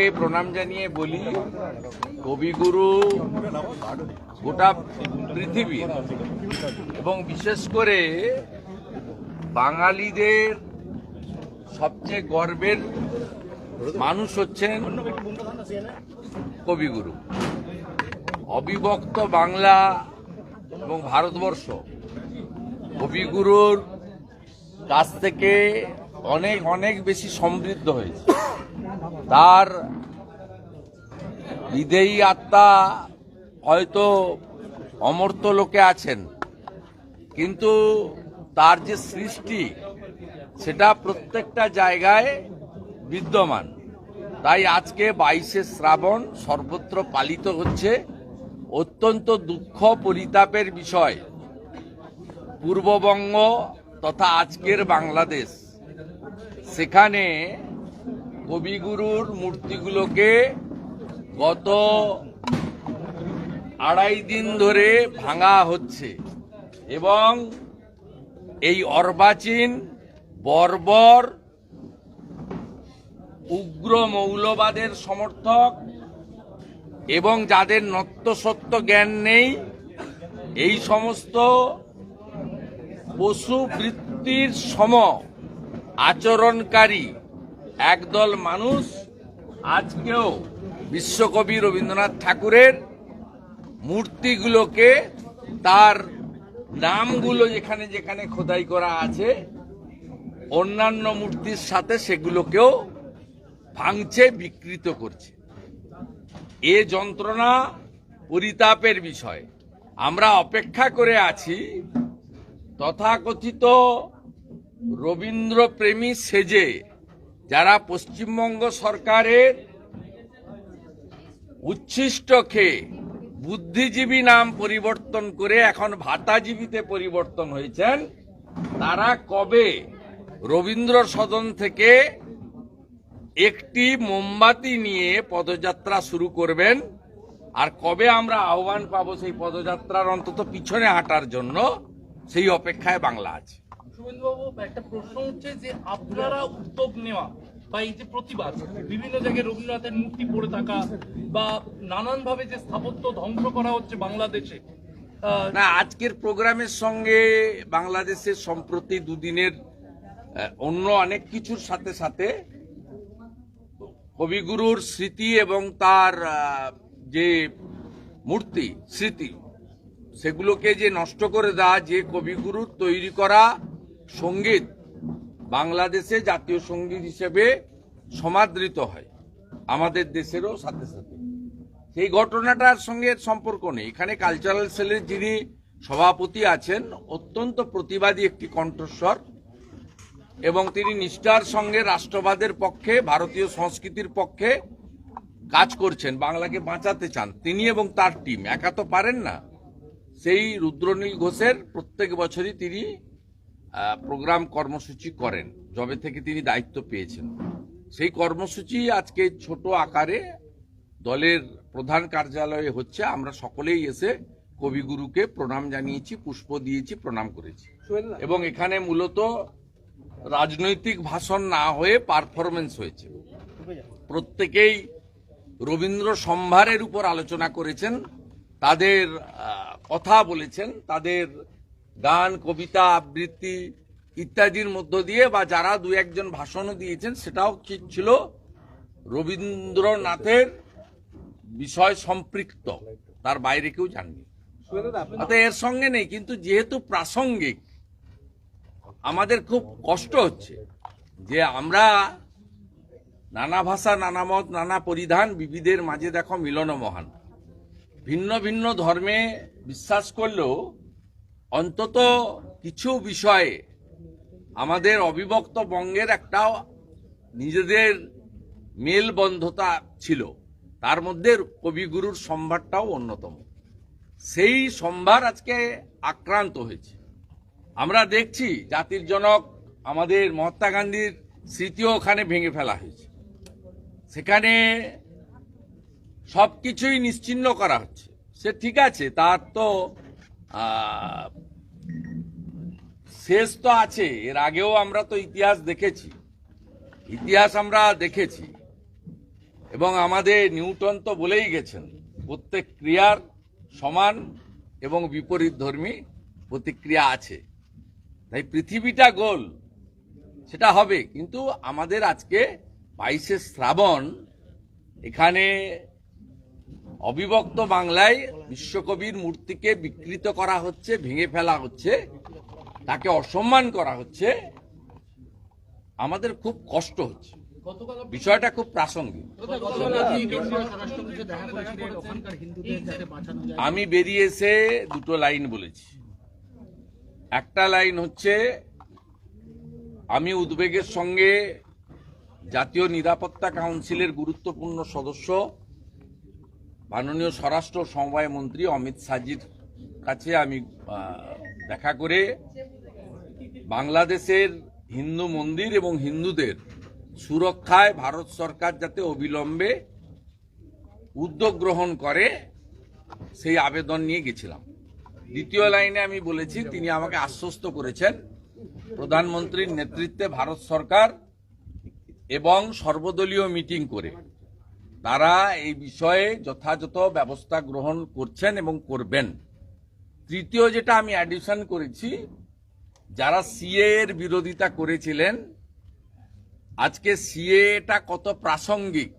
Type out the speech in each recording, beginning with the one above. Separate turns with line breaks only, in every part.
প্রণাম জানিয়ে বলি, কবিগুরু গোটা পৃথিবীর এবং বিশেষ করে বাঙালিদের সবচেয়ে গর্বের মানুষ হচ্ছেন কবিগুরু। অবিভক্ত বাংলা এবং ভারতবর্ষ কবিগুরুর কাছ থেকে অনেক অনেক বেশি সমৃদ্ধ হয়েছে। তার বিদেয়ী আত্মা হয়তো অমর্ত লোকে আছেন, কিন্তু তার যে সৃষ্টি, সেটা প্রত্যেকটা জায়গায় বিদ্যমান। তাই আজকে বাইশে শ্রাবণ সর্বত্র পালিত হচ্ছে। অত্যন্ত দুঃখ পরিতাপের বিষয়। পূর্ববঙ্গ তথা আজকের বাংলাদেশ। সেখানে কবিগুরুর মূর্তিগুলোকে গত আড়াই দিন ধরে ভাঙা হচ্ছে এবং এই অর্বাচীন বর্বর উগ্র মৌলবাদের সমর্থক এবং যাদের নত্যসত্য জ্ঞান নেই, এই সমস্ত পশু বৃত্তির সম আচরণকারী একদল মানুষ আজকেও বিশ্বকবি রবীন্দ্রনাথ ঠাকুরের মূর্তিগুলোকে তার নামগুলো যেখানে যেখানে খোদাই করা আছে, অন্যান্য মূর্তির সাথে সেগুলোকেও ভাঙছে বিকৃত করছে। এ যন্ত্রণা পরিতাপের বিষয়। আমরা অপেক্ষা করে আছি, তথাকথিত রবীন্দ্রপ্রেমী সেজে। যারা পশ্চিমবঙ্গ সরকারের উচ্ছিষ্ট খেয়ে বুদ্ধিজীবী নাম পরিবর্তন করে এখন ভাতাজীবীতে পরিবর্তন হয়েছেন, তারা কবে রবীন্দ্র সদন থেকে একটি মোমবাতি নিয়ে পদযাত্রা শুরু করবেন? আর কবে আমরা আহ্বান পাবো সেই পদযাত্রার অন্তত পিছনে হাঁটার জন্য? সেই অপেক্ষায় বাংলা আছে।
একটা প্রশ্ন হচ্ছে যে আপনারা নেওয়া বা এই যে প্রতিবাদ, বিভিন্ন জায়গায় রবীন্দ্রনাথের মূর্তি পড়ে থাকা বা নানান ভাবে যে স্থাপত্য ধ্বংস করা হচ্ছে বাংলাদেশে
না, আজকের প্রোগ্রামের সঙ্গে বাংলাদেশের সম্প্রতি দুদিনের অন্য অনেক কিছুর সাথে সাথে কবিগুরুর স্মৃতি এবং তার যে মূর্তি, স্মৃতি, সেগুলোকে যে নষ্ট করে দেওয়া, যে কবিগুরুর তৈরি করা সংগীত বাংলাদেশে জাতীয় সংগীত হিসেবে সমাদৃত হয়। আমাদের দেশেরও সাথে সাথে সেই ঘটনাটার সঙ্গে সম্পর্ক নেই। এখানে কালচারাল সেলের যিনি সভাপতি আছেন, অত্যন্ত প্রতিবাদী একটি কণ্ঠস্বর এবং তিনি নিষ্ঠার সঙ্গে রাষ্ট্রবাদের পক্ষে, ভারতীয় সংস্কৃতির পক্ষে কাজ করছেন, বাংলাকে বাঁচাতে চান। তিনি এবং তার টিম একা তো পারেন না। সেই রুদ্রনীল ঘোষের প্রত্যেক বছরই তিনি প্রোগ্রাম কর্মসূচি করেন যবে থেকে তিনি দায়িত্ব পেয়েছেন। সেই কর্মসূচি আজকে ছোট আকারে দলের প্রধান কার্যালয়ে হচ্ছে। আমরা সকলেই এসে কবিগুরুকে প্রণাম জানিয়েছি পুষ্প দিয়েছি প্রণাম করেছি। এবং এখানে মূলত রাজনৈতিক ভাষণ না হয়ে পারফরমেন্স হয়েছে। প্রত্যেকেই রবীন্দ্র সম্ভারের উপর আলোচনা করেছেন তাদের কথা বলেছেন তাদের গান, কবিতা, আবৃত্তি ইত্যাদির মধ্য দিয়ে বা যারা দু একজন ভাষণও দিয়েছেন, সেটাও ঠিক ছিল। রবীন্দ্রনাথের বিষয় সম্পৃক্ত, তার বাইরে কেউ জাননি। এর সঙ্গে নেই, কিন্তু যেহেতু প্রাসঙ্গিক, আমাদের খুব কষ্ট হচ্ছে যে আমরা নানা ভাষা, নানা মত, নানা পরিধান বিবিধের মাঝে দেখো মিলন মহান ভিন্ন ভিন্ন ধর্মে বিশ্বাস করলেও অন্তত কিছু বিষয়ে আমাদের অবিভক্ত বঙ্গের একটা নিজেদের মেলবন্ধতা ছিল। তার মধ্যে কবিগুরুর সম্ভারটাও অন্যতম। সেই সম্ভার আজকে আক্রান্ত হয়েছে। আমরা দেখছি জাতির জনক আমাদের মহাত্মা গান্ধীর স্মৃতিও ওখানে ভেঙে ফেলা হয়েছে। সেখানে সবকিছুই নিশ্চিহ্ন করা হচ্ছে। সে ঠিক আছে, তার তো শেষ তো আছে। এর আগেও আমরা তো ইতিহাস দেখেছি। ইতিহাস আমরা দেখেছি। এবং আমাদের নিউটন তো বলেই গেছেন, প্রত্যেক ক্রিয়ার সমান এবং বিপরীত ধর্মী প্রতিক্রিয়া আছে। তাই পৃথিবীটা গোল, সেটা হবে। কিন্তু আমাদের আজকে বাইশে শ্রাবণ, এখানে অবিভক্ত বাংলায় বিশ্বকবির মূর্তিকে বিকৃত করা হচ্ছে, ভেঙে ফেলা হচ্ছে, তাকে অসম্মান করা হচ্ছে, আমাদের খুব কষ্ট হচ্ছে। বিষয়টা খুব প্রাসঙ্গিক। আমি বেরিয়ে এসে দুটো লাইন বলেছি। একটা লাইন হচ্ছে, আমি উদ্বেগের সঙ্গে জাতীয় নিরাপত্তা কাউন্সিলের গুরুত্বপূর্ণ সদস্য মাননীয় স্বরাষ্ট্র সমবায় মন্ত্রী অমিত শাহজির কাছে আমি দেখা করে বাংলাদেশের হিন্দু মন্দির এবং হিন্দুদের সুরক্ষায় ভারত সরকার যাতে অবিলম্বে উদ্যোগ গ্রহণ করে, সেই আবেদন নিয়ে গেছিলাম। দ্বিতীয় লাইনে আমি বলেছি, তিনি আমাকে আশ্বস্ত করেছেন, প্রধানমন্ত্রীর নেতৃত্বে ভারত সরকার এবং সর্বদলীয় মিটিং করে তারা এই বিষয়ে যথাযথ ব্যবস্থা গ্রহণ করছেন এবং করবেন। তৃতীয় যেটা আমি অ্যাডিশন করেছি, যারা সিএ এর বিরোধিতা করেছিলেন, আজকে সিএটা কত প্রাসঙ্গিক।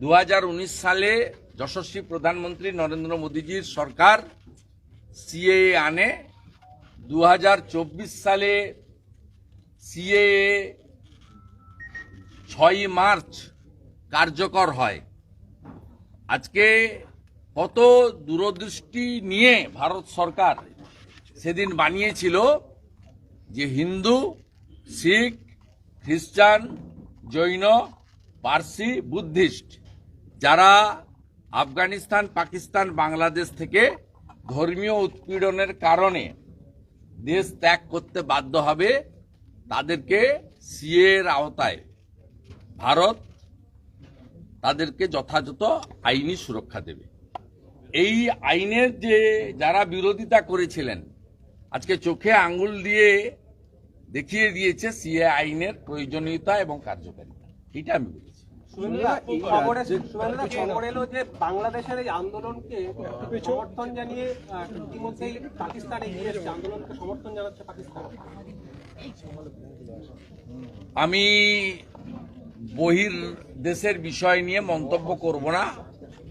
দু হাজার উনিশ সালে যশস্বী প্রধানমন্ত্রী নরেন্দ্র মোদীজির সরকার সিএ আনে। দু হাজার চব্বিশ সালে সিএ ছয়ই মার্চ কার্যকর হয়। আজকে কত দূরদৃষ্টি নিয়ে ভারত সরকার সেদিন বানিয়েছিল যে হিন্দু, শিখ, খ্রিস্টান, জৈন, পার্সি, বুদ্ধিস্ট, যারা আফগানিস্তান, পাকিস্তান, বাংলাদেশ থেকে ধর্মীয় উৎপীড়নের কারণে দেশ ত্যাগ করতে বাধ্য হবে, তাদেরকে সিএর আওতায় ভারত তাদেরকে যথাযথ আইনি সুরক্ষা দেবে। এই আইনের যে যারা বিরোধিতা করেছিলেন আজকে চোখে আঙ্গুল দিয়ে দেখিয়ে দিয়েছে সিএ আইনের প্রয়োজনীয়তা এবং কার্যকারিতা। এটা আমি বলেছি।
বাংলাদেশের এই আন্দোলনকে সমর্থন জানিয়ে আহ, ইতিমধ্যেই পাকিস্তান আন্দোলনকে সমর্থন জানাচ্ছে পাকিস্তান।
আমি বহির দেশের বিষয় নিয়ে মন্তব্য করব না।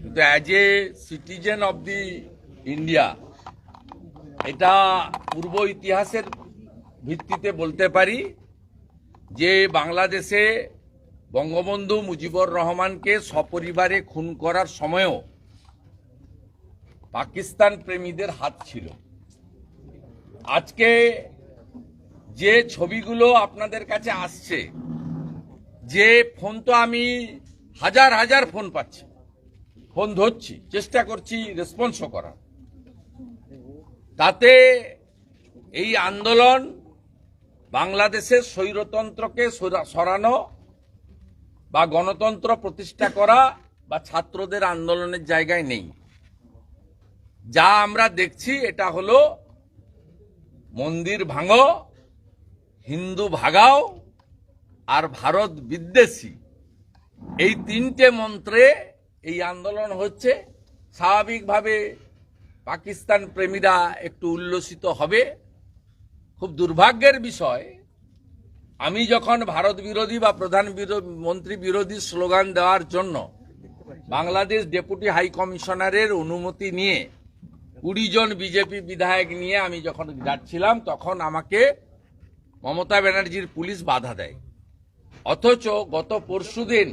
কিন্তু as a citizen of the India এটা পূর্ব ইতিহাসের ভিত্তিতে বলতে পারি যে বাংলাদেশে বঙ্গবন্ধু মুজিবুর রহমানকে সপরিবারে খুন করার সময়ও পাকিস্তান প্রেমীদের হাত ছিল। আজকে যে ছবিগুলো আপনাদের কাছে আসছে যে ফোন তো আমি হাজার হাজার ফোন পাচ্ছি। ফোন ধরছি, চেষ্টা করছি রেসপন্সও করার। তাতে এই আন্দোলন বাংলাদেশের স্বৈরতন্ত্রকে সরা- সরানো বা গণতন্ত্র প্রতিষ্ঠা করা বা ছাত্রদের আন্দোলনের জায়গায় নেই। যা আমরা দেখছি, এটা হলো মন্দির ভাঙো, হিন্দু ভাগাও আর ভারত বিদ্বেষী। এই তিনটে মন্ত্রে এই আন্দোলন হচ্ছে। স্বাভাবিকভাবে পাকিস্তান প্রেমীরা একটু উল্লসিত হবে। খুব দুর্ভাগ্যের বিষয়, আমি যখন ভারত বিরোধী বা প্রধান মন্ত্রী বিরোধী স্লোগান দেওয়ার জন্য বাংলাদেশ ডেপুটি হাই কমিশনারের অনুমতি নিয়ে কুড়ি জন বিজেপি বিধায়ক নিয়ে আমি যখন যাচ্ছিলাম, তখন আমাকে মমতা ব্যানার্জির পুলিশ বাধা দেয়। অথচ গত পরশুদিন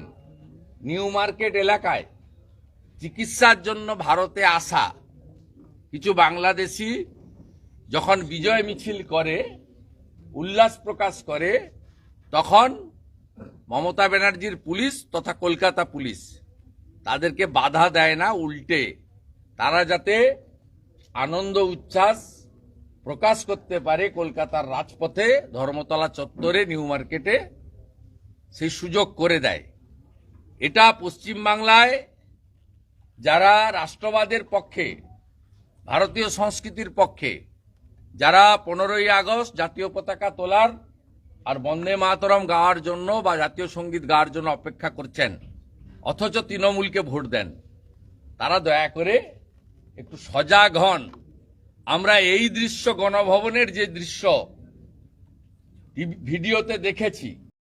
নিউ মার্কেট এলাকায় চিকিৎসার জন্য ভারতে আসা কিছু বাংলাদেশি যখন বিজয় মিছিল করে, উল্লাস প্রকাশ করে, তখন মমতা ব্যানার্জির পুলিশ তথা কলকাতা পুলিশ তাদেরকে বাধা দেয় না, উল্টে। তারা যাতে আনন্দ, উচ্ছ্বাস প্রকাশ করতে পারে কলকাতার রাজপথে ধর্মতলা চত্বরে নিউ মার্কেটে। সেই সুযোগ করে দেয়। এটা পশ্চিমবাংলায় যারা রাষ্ট্রবাদের পক্ষে, ভারতীয় সংস্কৃতির পক্ষে, যারা পনেরোই আগস্ট জাতীয় পতাকা তোলার আর বন্দে মাতরম গাওয়ার জন্য বা জাতীয় সংগীত গাওয়ার জন্য অপেক্ষা করছেন, অথচ তৃণমূলকে ভোট দেন। তারা দয়া করে একটু সজাগ হন। আমরা এই দৃশ্য গণভবনের যে দৃশ্য ভিডিওতে দেখেছি।